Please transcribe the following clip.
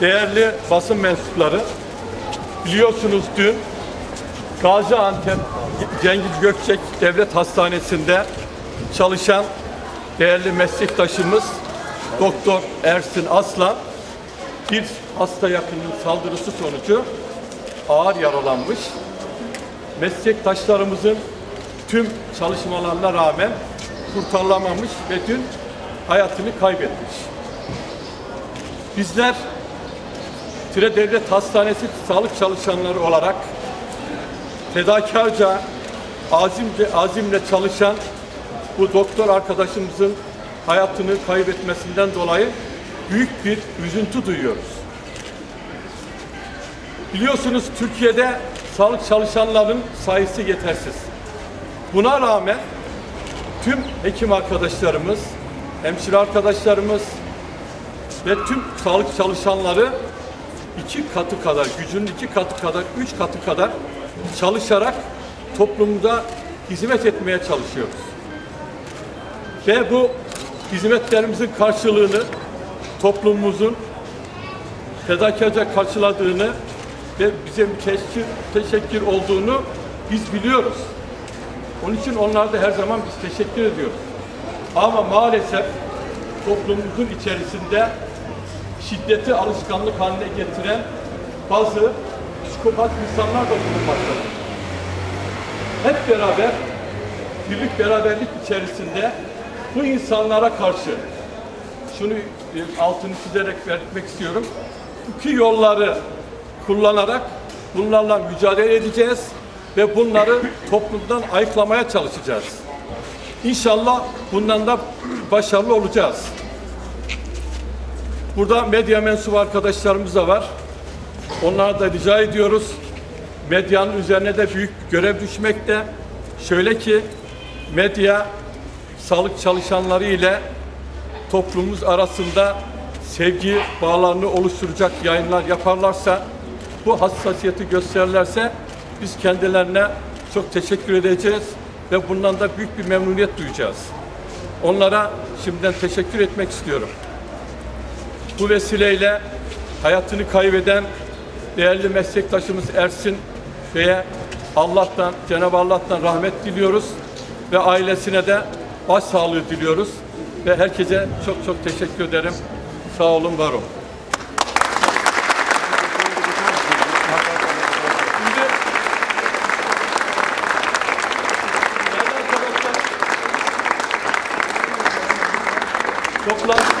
değerli basın mensupları, biliyorsunuz dün Gaziantep Cengiz Gökçek Devlet Hastanesi'nde çalışan değerli meslektaşımız Doktor Ersin Aslan bir hasta yakının saldırısı sonucu ağır yaralanmış. Meslektaşlarımızın tüm çalışmalarına rağmen kurtarılamamış ve dün hayatını kaybetmiş. Bizler Tire Devlet Hastanesi sağlık çalışanları olarak fedakarca, azimce, azimle çalışan bu doktor arkadaşımızın hayatını kaybetmesinden dolayı büyük bir üzüntü duyuyoruz. Biliyorsunuz Türkiye'de sağlık çalışanların sayısı yetersiz. Buna rağmen tüm hekim arkadaşlarımız, hemşire arkadaşlarımız ve tüm sağlık çalışanları iki katı kadar, gücünün iki katı kadar, üç katı kadar çalışarak toplumda hizmet etmeye çalışıyoruz. Ve bu hizmetlerimizin karşılığını toplumumuzun fedakarca karşıladığını ve bize teşekkür, teşekkür olduğunu biz biliyoruz. Onun için onlara da her zaman biz teşekkür ediyoruz. Ama maalesef toplumumuzun içerisinde şiddeti alışkanlık haline getiren bazı psikopat insanlar da bulunmaktadır. Hep beraber, birlik beraberlik içerisinde bu insanlara karşı şunu e, altını çizerek vermek istiyorum. İki yolları kullanarak bunlarla mücadele edeceğiz ve bunları toplumdan ayıklamaya çalışacağız. İnşallah bundan da başarılı olacağız. Burada medya mensubu arkadaşlarımız da var. Onlara da rica ediyoruz. Medyanın üzerine de büyük görev düşmekte. Şöyle ki medya sağlık çalışanları ile toplumumuz arasında sevgi bağlarını oluşturacak yayınlar yaparlarsa, bu hassasiyeti gösterirlerse biz kendilerine çok teşekkür edeceğiz ve bundan da büyük bir memnuniyet duyacağız. Onlara şimdiden teşekkür etmek istiyorum. Bu vesileyle hayatını kaybeden değerli meslektaşımız Ersin Bey'e Allah'tan, Cenab-ı Allah'tan rahmet diliyoruz ve ailesine de başsağlığı diliyoruz ve herkese çok çok teşekkür ederim. Sağ olun, var olun. Toplam